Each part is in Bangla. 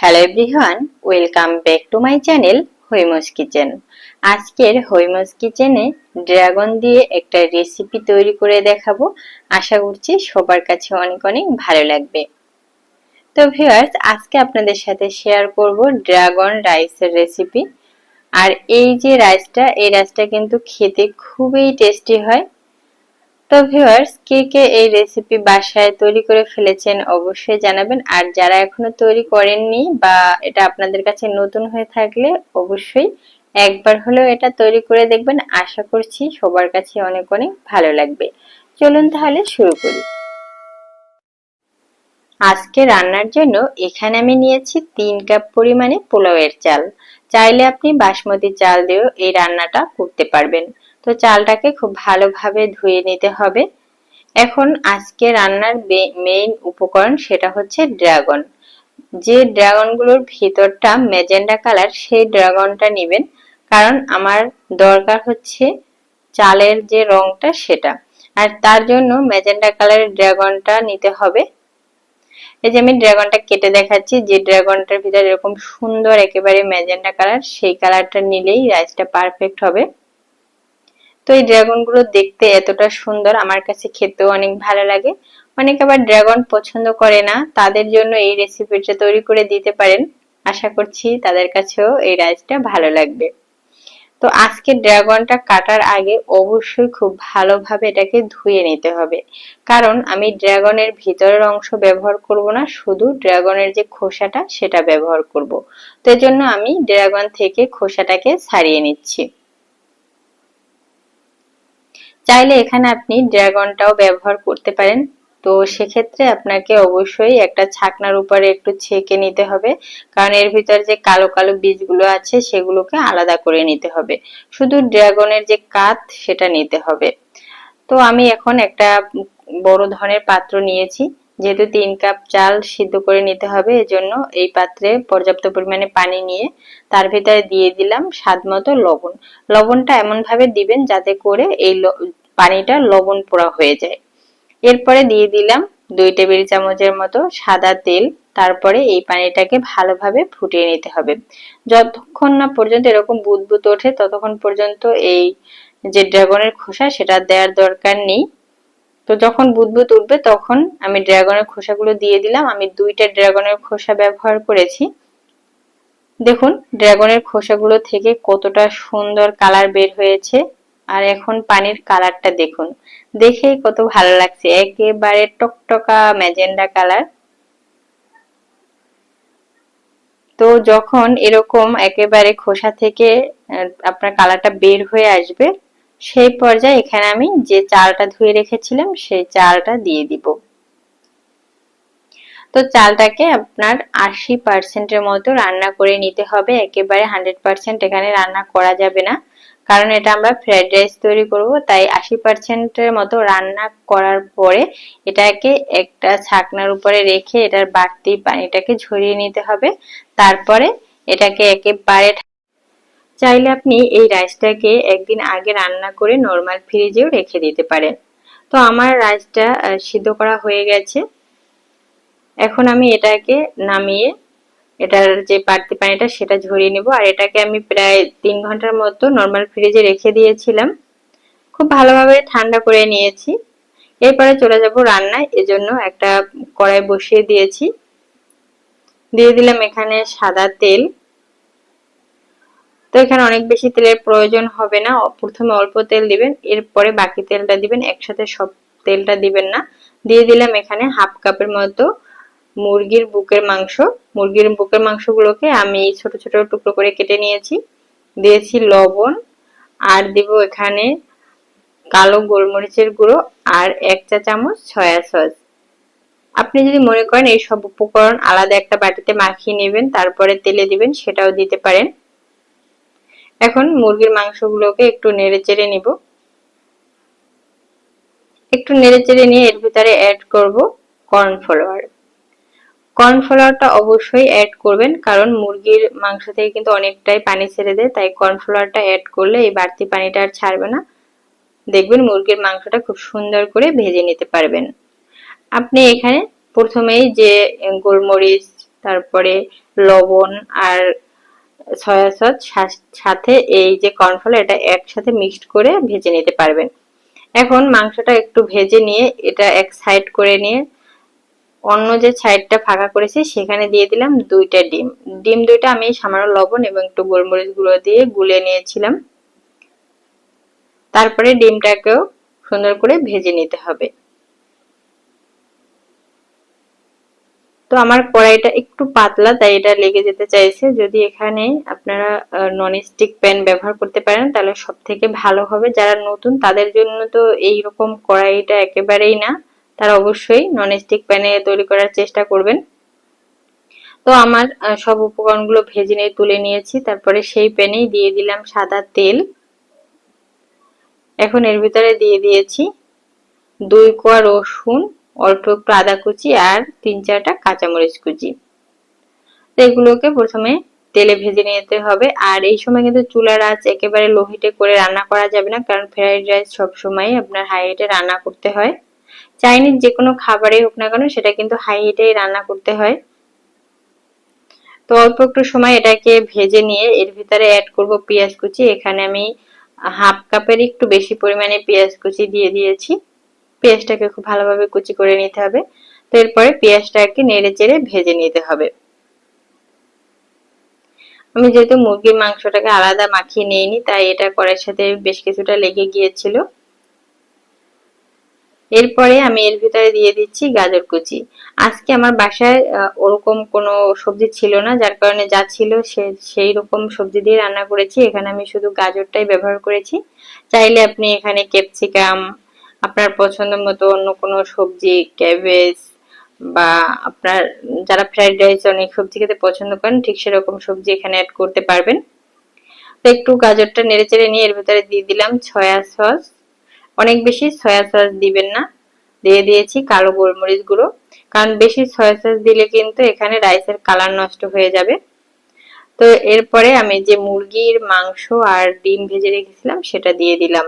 Hello everyone welcome back to my channel Haima's kitchen আজকের হৈমস কিচেনে ড্রাগন দিয়ে একটা রেসিপি তৈরি করে দেখাবো। আশা করছি সবার কাছে অনেক অনেক ভালো লাগবে। তো ভিউয়ার্স আজকে আপনাদের সাথে শেয়ার করব ড্রাগন রাইসের রেসিপি আর এই যে রাইসটা, এই রাইসটা কিন্তু খেতে খুবই টেস্টি হয়। তো ভিউয়ার্স কে কে এই রেসিপি বাসায় তৈরি করে ফেলেছেন অবশ্যই জানাবেন। আর যারা এখনও তৈরি করেননি বা এটা আপনাদের কাছে নতুন হয়ে থাকলে অবশ্যই একবার হলেও এটা তৈরি করে দেখবেন। আশা করছি সবার কাছে অনেক অনেক ভালো লাগবে। চলুন তাহলে শুরু করি। আজকে রান্নার জন্য এখানে আমি নিয়েছি তিন কাপ পরিমাণে পোলাওয়ের চাল। চাইলে আপনি বাসমতি চাল দিয়েও এই রান্নাটা করতে পারবেন। তো চালটাকে খুব ভালোভাবে ধুয়ে নিতে হবে। এখন আজকে রান্নার মেইন উপকরণ সেটা হচ্ছে ড্রাগন। যে ড্রাগনগুলোর ভিতরটা মেজেন্ডা কালার, সেই ড্রাগনটা নেবেন। কারণ আমার দরকার হচ্ছে চালের যে রংটা সেটা। আর তার জন্য মেজেন্ডা কালারের ড্রাগনটা নিতে হবে। এই যে আমি ড্রাগনটা কেটে দেখাচ্ছি, যে ড্রাগনটার ভিতরে এরকম সুন্দর একেবারে মেজেন্ডা কালার, সেই কালারটা নিলেই রাইসটা পারফেক্ট হবে। তো এই ড্রাগনগুলো দেখতে এতটা সুন্দর, আমার কাছে খেতেও অনেক ভালো লাগে। অনেক আবার ড্রাগন পছন্দ করে না, তাদের জন্য এই রেসিপিটা তৈরি করে দিতে পারেন। আশা করছি তাদের কাছেও এই রাইসটা ভালো লাগবে। তো আজকে ড্রাগনটা কাটার আগে অবশ্যই খুব ভালোভাবে এটাকে ধুয়ে নিতে হবে। কারণ আমি ড্রাগনের ভিতরের অংশ ব্যবহার করব না, শুধু ড্রাগনের যে খোসাটা সেটা ব্যবহার করব। তো জন্য আমি ড্রাগন থেকে খোসাটাকে ছাড়িয়ে নিচ্ছি। চাইলে এখানে আপনি ড্রাগনটাও ব্যবহার করতে পারেন। তো সেক্ষেত্রে আপনাকে অবশ্যই একটা ছাকনার উপরে একটু ছেঁকে নিতে হবে। কারণ এর ভিতর যে কালো কালো বীজগুলো আছে, সেগুলোকে আলাদা করে নিতে হবে। শুধু ড্রাগনের যে কাত, সেটা নিতে হবে। তো আমি এখন একটা বড় ধরনের পাত্র নিয়েছি। যেহেতু তিন কাপ চাল সিদ্ধ করে নিতে হবে, এজন্য এই পাত্রে পর্যাপ্ত পরিমাণে পানি নিয়ে তার ভিতরে দিয়ে দিলাম স্বাদ মতো লবণ। লবণটা এমন ভাবে দিবেন যাতে করে এই পানিটা লবণ পোড়া হয়ে যায়। এরপরে দিয়ে দিলাম দুই টেবিল চামচের মতো সাদা তেল। তারপরে এই পানিটাকে ভালোভাবে ফুটিয়ে নিতে হবে। যতক্ষণ না পর্যন্ত এরকম বুদবুদ ওঠে, ততক্ষণ পর্যন্ত এই যে ড্রাগনের খোসা, সেটা দেওয়ার দরকার নেই। তো যখন বুদবুদ উঠবে, তখন আমি ড্রাগনের খোসাগুলো দিয়ে দিলাম। আমি দুইটা ড্রাগনের খোসা ব্যবহার করেছি। দেখুন, ড্রাগনের খোসাগুলো থেকে কতটা সুন্দর কালার বের হয়েছে। আর এখন পানির কালারটা দেখুন। দেখেই কত ভালো লাগছে। একেবারে টকটকা ম্যাজেন্ডা কালার। তো যখন এরকম একেবারে খোসা থেকে আপনার কালারটা বের হয়ে আসবে, সেই পর্যায়ে এখানে আমি যে চালটা ধুয়ে রেখেছিলাম, সেই চালটা দিয়ে দিব। তো চালটাকে আপনার আশি পার্সেন্টের মতো রান্না করে নিতে হবে। একেবারে হান্ড্রেড পার্সেন্ট এখানে রান্না করা যাবে না। কারণ এটা আমরা ফ্রাইড রাইস তৈরি করব, তাই আশি পার্সেন্টের মতো রান্না করার পরে এটাকে একটা ছাকনার উপরে রেখে এটার বাড়তি পানিটাকে ঝরিয়ে নিতে হবে। তারপরে এটাকে একেবারে চাইলে আপনি এই রাইসটাকে একদিন আগে রান্না করে নর্মাল ফ্রিজেও রেখে দিতে পারেন। তো আমার রাইসটা সিদ্ধ করা হয়ে গেছে। এখন আমি এটাকে নামিয়ে এটার যে বাড়তি পানিটা সেটা ঝরিয়ে নেব। আর এটাকে আমি প্রায় তিন ঘণ্টার মতো নর্মাল ফ্রিজে রেখে দিয়েছিলাম। খুব ভালোভাবে ঠান্ডা করে নিয়েছি। এরপরে চলে যাব রান্নায়। এজন্য একটা কড়াই বসিয়ে দিয়েছি। দিয়ে দিলাম এখানে সাদা তেল। তো এখানে অনেক বেশি তেলের প্রয়োজন হবে না। প্রথমে অল্প তেল দিবেন, এরপরে বাকি তেলটা দিবেন। একসাথে সব তেলটা দিবেন না। দিয়ে দিলাম এখানে হাফ কাপের মতো মুরগির বুকের মাংস। মুরগির বুকের মাংসগুলোকে আমি ছোট ছোট টুকরো করে কেটে নিয়েছি। দিয়েছি লবণ আর দিব এখানে কালো গোলমরিচের গুঁড়ো আর এক চা চামচ সয়া সস। আপনি যদি মনে করেন এই সব উপকরণ আলাদা একটা বাটিতে মাখিয়ে নেবেন, তারপরে তেলে দিবেন, সেটাও দিতে পারেন। এখন মুরগির মাংসগুলোকে একটু নেড়ে চেড়ে নিব। একটু নেড়ে চেড়ে নিয়ে এর ভিতরে অ্যাড করব কর্নফ্লাওয়ার কর্নফ্লাওয়ারটা অবশ্যই অ্যাড করবেন, কারণ মুরগির মাংস থেকে কিন্তু অনেকটাই পানি ছেড়ে দেয়, তাই কর্নফ্লাওয়ারটা অ্যাড করলে এই বাড়তি পানিটা আর ছাড়বে না। দেখবেন মুরগির মাংসটা খুব সুন্দর করে ভেজে নিতে পারবেন। আপনি এখানে প্রথমেই যে গোলমরিচ, তারপরে লবণ আর সয়া সস সাথে এই যে কর্নফ্লাওয়ার, এটা একসাথে মিক্সড করে ভেজে নিতে পারবেন। এখন মাংসটা একটু ভেজে নিয়ে এটা এক সাইড করে নিয়ে অন্য যে সাইডটা ফাঁকা করেছি, সেখানে দিয়ে দিলাম দুইটা ডিম। ডিম দুইটা আমি সামান্য লবণ এবং একটু গোলমরিচ গুঁড়ো দিয়ে গুলে নিয়েছিলাম। তারপরে ডিমটাকেও সুন্দর করে ভেজে নিতে হবে। তো আমার কড়াইটা একটু পাতলা, তাই এটা লেগে যেতে চাইছে। যদি এখানে আপনারা নন স্টিক প্যান ব্যবহার করতে পারেন, তাহলে সব থেকে ভালো হবে। যারা নতুন, তাদের জন্য তো এই রকম কড়াইটা একেবারেই না। তারা অবশ্যই নন স্টিক প্যানে তৈরি করার চেষ্টা করবেন। তো আমার সব উপকরণগুলো ভেজে নিয়ে তুলে নিয়েছি, তারপরে সেই প্যানেই দিয়ে দিলাম সাদা তেল। এখন এর ভিতরে দিয়ে দিয়েছি দুই কোয়া রসুন, অল্প একটু আদা কুচি আর তিন চারটা কাঁচামরিচ কুচি। তো এগুলোকে প্রথমে তেলে ভেজে নিতে হবে। আর এই সময় কিন্তু চুলার আঁচ একেবারে লো হিটে করে রান্না করা যাবে না, কারণ ফ্রাইড রাইস সবসময় আপনার হাই হিটে রান্না করতে হয়। চাইনিজ যে কোনো খাবারই হোক না কেন, সেটা কিন্তু হাই হিটেই রান্না করতে হয়। তো অল্প একটু সময় এটাকে ভেজে নিয়ে এর ভিতরে অ্যাড করব পেঁয়াজ কুচি। এখানে আমি হাফ কাপের একটু বেশি পরিমাণে পেঁয়াজ কুচি দিয়ে দিয়েছি। পেঁয়াজটাকে খুব ভালোভাবে কুচি করে নিতে হবে। তো এরপরে পেঁয়াজটাকে নেড়ে চেড়ে ভেজে নিতে হবে। আমি যেহেতু মুরগির মাংসটাকে আলাদা মাখিয়ে নিইনি, তাই এটা করার সাথে বেশ কিছুটা লেগে গিয়েছিল। এরপরে আমি এর ভিতরে দিয়ে দিচ্ছি গাজর কুচি। আজকে আমার বাসায় ওরকম কোনো সবজি ছিল না, যার কারণে যা ছিল সে, সেই রকম সবজি দিয়ে রান্না করেছি। এখানে আমি শুধু গাজরটাই ব্যবহার করেছি। চাইলে আপনি এখানে ক্যাপসিকাম, আপনার পছন্দ মতো অন্য কোনো সবজি, ক্যাবেজ বা আপনার, যারা ফ্রাইড রাইস অনেক সবজি খেতে পছন্দ করেন, ঠিক সেরকম সবজি এখানে অ্যাড করতে পারবেন। তো একটু গাজরটা নেড়ে চেড়ে নিয়ে এর ভিতরে দিয়ে দিলাম ছয়া সস। অনেক বেশি সয়া সস দিবেন না। দিয়ে দিয়েছি কালো গোলমরিচ গুঁড়ো। কারণ বেশি সয়া সস দিলে কিন্তু এখানে রাইসের কালার নষ্ট হয়ে যাবে। তো এরপরে আমি যে মুরগির মাংস আর ডিম ভেজে রেখেছিলাম, সেটা দিয়ে দিলাম।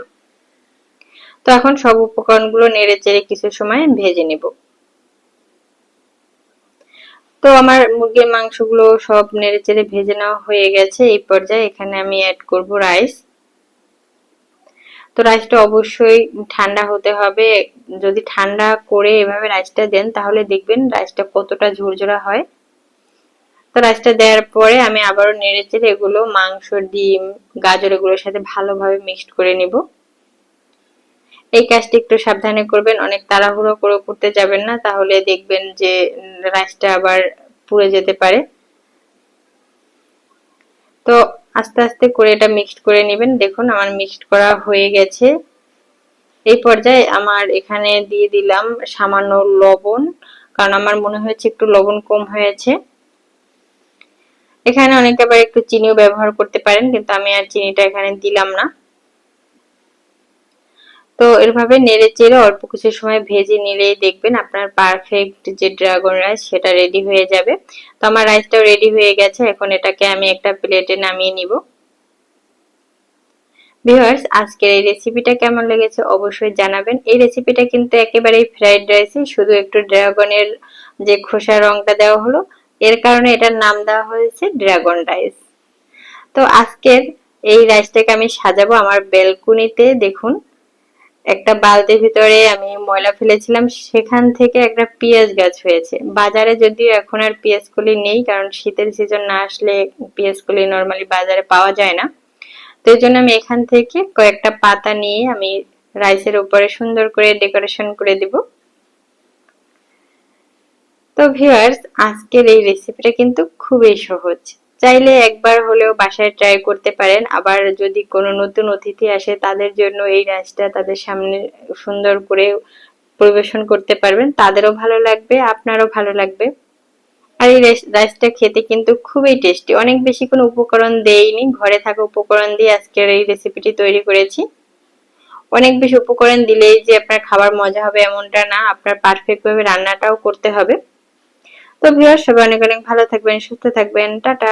তো এখন সব উপকরণগুলো নেড়ে চেড়ে কিছু সময় ভেজে নেব। তো আমার মুরগির মাংসগুলো সব নেড়ে চেড়ে ভেজে নেওয়া হয়ে গেছে। এই পর্যায়ে এখানে আমি অ্যাড করব রাইস তো রাইসটা অবশ্যই ঠান্ডা হতে হবে। যদি ঠান্ডা করে এভাবে রাইসটা দেন, তাহলে দেখবেন রাইসটা কতটা ঝুরঝুরা হয়। তো রাইসটা দেওয়ার পরে আমি আবারও নেড়ে চেড়ে এগুলো মাংস, ডিম, গাজর এগুলোর সাথে ভালোভাবে মিক্সড করে নিব। এই কাজটি একটু সাবধানে করবেন, অনেক তাড়াহুড়ো করে করতে যাবেন না, তাহলে দেখবেন যে রাইসটা আবার পুড়ে যেতে পারে। তো আস্তে আস্তে করে এটা মিক্সড করে নেবেন। দেখুন, আমার মিক্সড করা হয়ে গেছে। এই পর্যায়ে আমার এখানে দিয়ে দিলাম সামান্য লবণ, কারণ আমার মনে হয়েছে একটু লবণ কম হয়েছে। এখানে অনেকে আবার একটু চিনিও ব্যবহার করতে পারেন, কিন্তু আমি আর চিনিটা এখানে দিলাম না। তো এভাবে নেড়ে চেড়ে অল্প কিছু সময় ভেজে নিলেই দেখবেন আপনার পারফেক্ট যে ড্রাগন রাইস সেটা রেডি হয়ে যাবে। তো আমার রাইসটাও রেডি হয়ে গেছে, এখন এটাকে আমি একটা প্লেটে নামিয়ে নিব। ভিউয়ার্স, আজকের এই রেসিপিটা কেমন লেগেছে অবশ্যই জানাবেন। এই রেসিপিটা কিন্তু একেবারেই ফ্রাইড রাইসে শুধু একটু ড্রাগনের যে খোসা রংটা দেওয়া হলো, এর কারণে এটার নাম দেওয়া হয়েছে ড্রাগন রাইস তো আজকের এই রাইসটাকে আমি সাজাবো আমার বেলকুনিতে দেখুন। একটা বালতির ভিতরে আমি ময়লা ফেলেছিলাম, সেখান থেকে একটা পেঁয়াজ গাছ হয়েছে। বাজারে যদিও এখন আর পেঁয়াজ কলি নেই, কারণ শীতের সিজন না আসলে পেঁয়াজ কলি নর্মালি বাজারে পাওয়া যায় না। তো এই জন্য আমি এখান থেকে কয়েকটা পাতা নিয়ে আমি রাইসের উপরে সুন্দর করে ডেকোরেশন করে দিব। তো ভিউয়ার্স আজকের এই রেসিপিটা কিন্তু খুবই সহজ। চাইলে একবার হলেও বাসায় ট্রাই করতে পারেন। আবার যদি কোনো নতুন অতিথি আসে, তাদের জন্য এই রাইসটা তাদের সামনে সুন্দর করে পরিবেশন করতে পারবেন। তাদেরও ভালো লাগবে, আপনারও ভালো লাগবে। আর এই রাইসটা খেতে কিন্তু খুবই টেস্টি অনেক বেশি কোনো উপকরণ দেইনি। ঘরে থাকা উপকরণ দিয়ে আজকের এই রেসিপিটি তৈরি করেছি। অনেক বেশি উপকরণ দিলেই যে আপনার খাবার মজা হবে এমনটা না। আপনার পারফেক্টভাবে রান্নাটাও করতে হবে। তো ভিউয়ার সবাই অনেক অনেক ভালো থাকবেন, সুস্থ থাকবেন। টাটা।